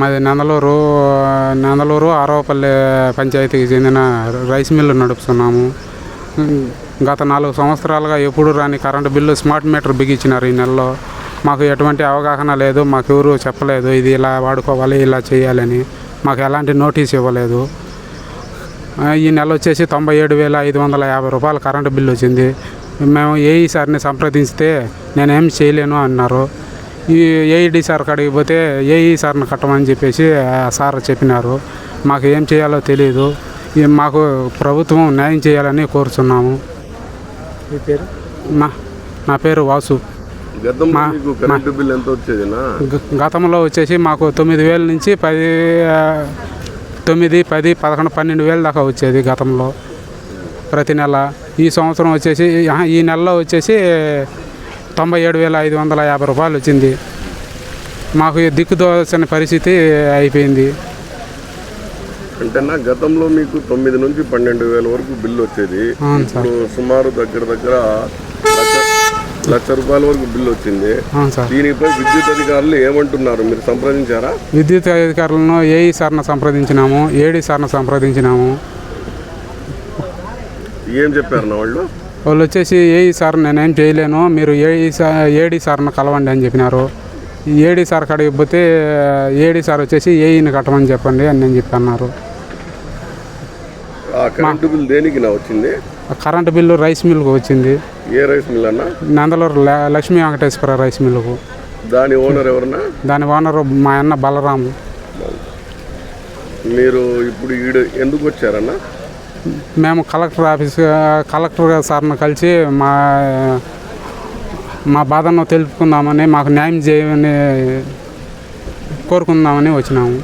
మాది నందలూరు నందలూరు ఆరవపల్లి పంచాయతీకి చెందిన రైస్ మిల్లు నడుపుతున్నాము. గత నాలుగు సంవత్సరాలుగా ఎప్పుడు రాని కరెంటు బిల్లు స్మార్ట్ మీటర్ బిగించినారు ఈ నెలలో. మాకు ఎటువంటి అవగాహన లేదు మాకు ఎవరు చెప్పలేదు ఇది ఇలా వాడుకోవాలి ఇలా చేయాలని. మాకు ఎలాంటి నోటీస్ ఇవ్వలేదు. ఈ నెల వచ్చేసి తొంభై ఏడు వేల ఐదు వందల యాభై రూపాయల కరెంటు బిల్లు వచ్చింది. మేము ఏఈ సార్ని సంప్రదిస్తే నేనేం చేయలేను అన్నారు. ఈ ఏఈడి సార్ కాడికి పోతే ఏఈ సార్ని కట్టమని చెప్పేసి ఆ సార్ చెప్పినారు. మాకు ఏం చేయాలో తెలియదు మాకు ప్రభుత్వం న్యాయం చేయాలని కోరుచున్నాము. మీ పేరు? నా నా పేరు వాసు. గతంలో వచ్చేసి మాకు తొమ్మిది వేల నుంచి పది తొమ్మిది పది పదకొండు పన్నెండు వేల దాకా వచ్చేది గతంలో. ప్రతి నెల. ఈ సంవత్సరం వచ్చేసి ఈ నెలలో వచ్చేసి తొంభై ఏడు వేల ఐదు వందల యాభై రూపాయలు వచ్చింది. మాకు ఈ దిక్కుదోచిన పరిస్థితి అయిపోయింది. అంటేనా గతంలో మీకు తొమ్మిది నుంచి పన్నెండు వేల వరకు బిల్లు వచ్చేది. ఇప్పుడు సుమారు దగ్గర దగ్గర లక్ష లక్ష రూపాయల వరకు బిల్లు వచ్చింది. దీనిపై విద్యుత్ అధికారులు ఏమంటున్నారు? మీరు సంప్రదించారా? విద్యుత్ అధికారులను ఏఈ సార్ను సంప్రదించినాము? ఏడి సార్ను సంప్రదించినాము? ఏం చెప్పారు నా వాళ్ళు? వాళ్ళు వచ్చేసి ఏఈ సార్ నేనేం చేయలేను మీరు ఏఈ సార్ ఏడి సార్ను కలవండి అని చెప్పినారు. ఏడి సార్ కాడికి పోతే ఏడి సార్ వచ్చేసి ఏఈని కట్టమని చెప్పండి అని నేను చెప్పన్నారు కరెంటు బిల్ దేనికి వచ్చింది? కరెంటు బిల్లు రైస్ మిల్కు వచ్చింది. ఏ రైస్ మిల్ అన్నా? నందలూరు లక్ష్మీ వెంకటేశ్వర రైస్ మిల్లుకు దాని ఓనర్ ఎవరన్నా? దాని ఓనరు మా అన్న బలరాము. మీరు ఇప్పుడు ఎందుకు వచ్చారన్నా? మేము కలెక్టర్ ఆఫీస్ కలెక్టర్ సార్ను కలిసి మా మా బాధను తెలుపుకుందామని మాకు న్యాయం చేయమని కోరుకుందామని వచ్చినాము.